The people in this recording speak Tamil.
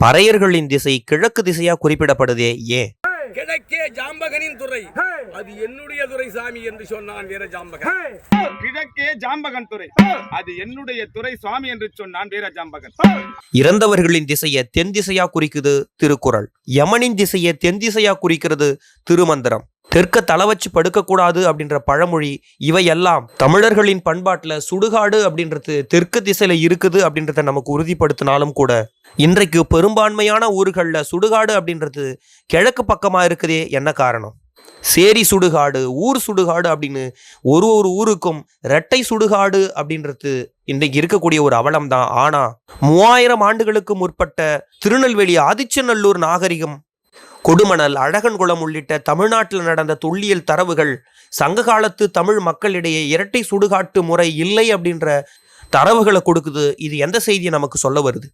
பறையர்களின் திசை கிழக்கு திசையா குறிப்பிடப்படுதே ஏன் கிழக்கே ஜாம்பகனின் துறை. அது என்னுடைய துறை சாமி என்று சொன்னான் வீர ஜாம்பகன் கிழக்கே ஜாம்பகன் துறை. அது என்னுடைய துறை சுவாமி என்று சொன்னான் வீர ஜாம்பகன் இறந்தவர்களின் திசையை தென் திசையா குறிக்குது திருக்குறள். யமனின் திசையை தென் திசையா குறிக்கிறது திருமந்திரம். தெற்க தலை வச்சு படுக்கக்கூடாது அப்படின்ற பழமொழி இவையெல்லாம் தமிழர்களின் பண்பாட்டுல சுடுகாடு அப்படின்றது தெற்கு திசையில இருக்குது அப்படின்றத நமக்கு உறுதிப்படுத்தினாலும் கூட இன்றைக்கு பெரும்பான்மையான ஊர்களில் சுடுகாடு அப்படின்றது கிழக்கு பக்கமாக இருக்குதே என்ன காரணம்? சேரி சுடுகாடு ஊர் சுடுகாடு அப்படின்னு ஒரு ஒரு ஊருக்கும் இரட்டை சுடுகாடு அப்படின்றது இன்றைக்கு இருக்கக்கூடிய ஒரு அவலம் தான் ஆனால் மூவாயிரம் ஆண்டுகளுக்கு முற்பட்ட திருநெல்வேலி ஆதிச்சநல்லூர் நாகரிகம் கொடுமணல் அழகன்குளம் உள்ளிட்ட தமிழ்நாட்டில் நடந்த தொல்லியல் தரவுகள் சங்க காலத்து தமிழ் மக்களிடையே இரட்டை சுடுகாட்டு முறை இல்லை அப்படின்ற தரவுகளை கொடுக்குது. இது எந்த செய்தியை நமக்கு சொல்ல வருது?